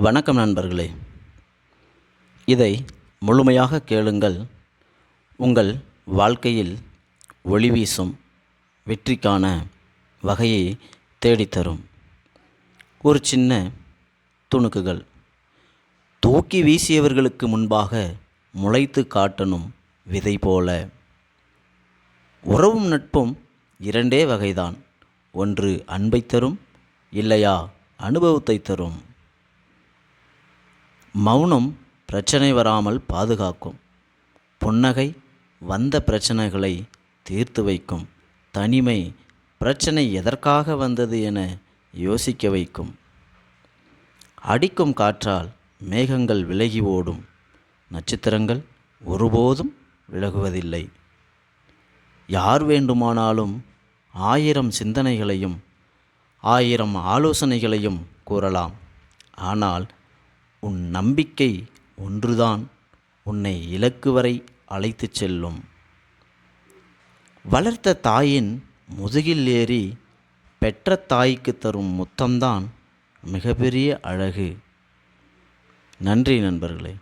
வணக்கம் நண்பர்களே. இதை முழுமையாக கேளுங்கள். உங்கள் வாழ்க்கையில் ஒளி வீசும் வெற்றிக்கான வகையை தேடித்தரும். ஒரு சின்ன துணுக்குகள். தூக்கி வீசியவர்களுக்கு முன்பாக முளைத்து காட்டணும் விதை போல. உறவும் நட்பும் இரண்டே வகைதான். ஒன்று அன்பை தரும் இல்லையா அனுபவத்தை தரும். மௌனம் பிரச்சனை வராமல் பாதுகாக்கும். புன்னகை வந்த பிரச்சனைகளை தீர்த்து வைக்கும். தனிமை பிரச்சனை எதற்காக வந்தது என யோசிக்க வைக்கும். அடிக்கும் காற்றால் மேகங்கள் விலகி ஓடும். நட்சத்திரங்கள் ஒருபோதும் விலகுவதில்லை. யார் வேண்டுமானாலும் ஆயிரம் சிந்தனைகளையும் ஆயிரம் ஆலோசனைகளையும் கூறலாம். ஆனால் உன் நம்பிக்கை ஒன்றுதான் உன்னை இலக்கு வரை அழைத்துச் செல்லும். வளர்த்த தாயின் முதுகில் ஏறி பெற்ற தாய்க்கு தரும் முத்தம்தான் மிகப்பெரிய அழகு. நன்றி நண்பர்களே.